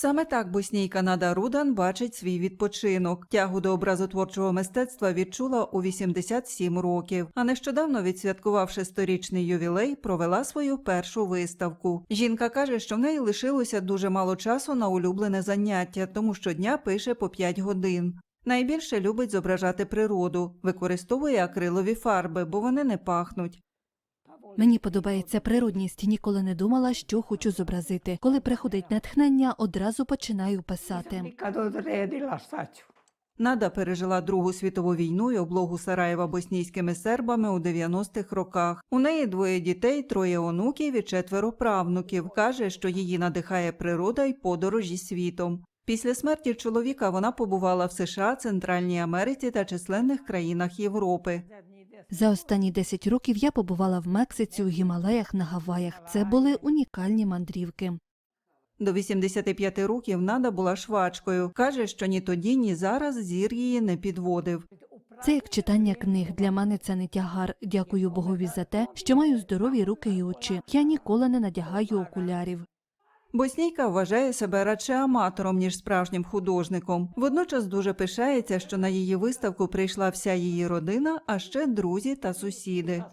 Саме так боснійка Нада Рудан бачить свій відпочинок. Тягу до образотворчого мистецтва відчула у 87 років, а нещодавно, відсвяткувавши сторічний ювілей, провела свою першу виставку. Жінка каже, що в неї лишилося дуже мало часу на улюблене заняття, тому щодня пише по 5 годин. Найбільше любить зображати природу, використовує акрилові фарби, бо вони не пахнуть. Мені подобається природність. Ніколи не думала, що хочу зобразити. Коли приходить натхнення, одразу починаю писати. Нада пережила Другу світову війну і облогу Сараєва боснійськими сербами у 90-х роках. У неї двоє дітей, троє онуків і четверо правнуків. Каже, що її надихає природа й подорожі світом. Після смерті чоловіка вона побувала в США, Центральній Америці та численних країнах Європи. За останні 10 років я побувала в Мексиці, у Гімалаях, на Гаваях. Це були унікальні мандрівки. До 85 років Нада була швачкою. Каже, що ні тоді, ні зараз зір її не підводив. Це як читання книг. Для мене це не тягар. Дякую Богові за те, що маю здорові руки і очі. Я ніколи не надягаю окулярів. Боснійка вважає себе радше аматором, ніж справжнім художником. Водночас дуже пишається, що на її виставку прийшла вся її родина, а ще друзі та сусіди.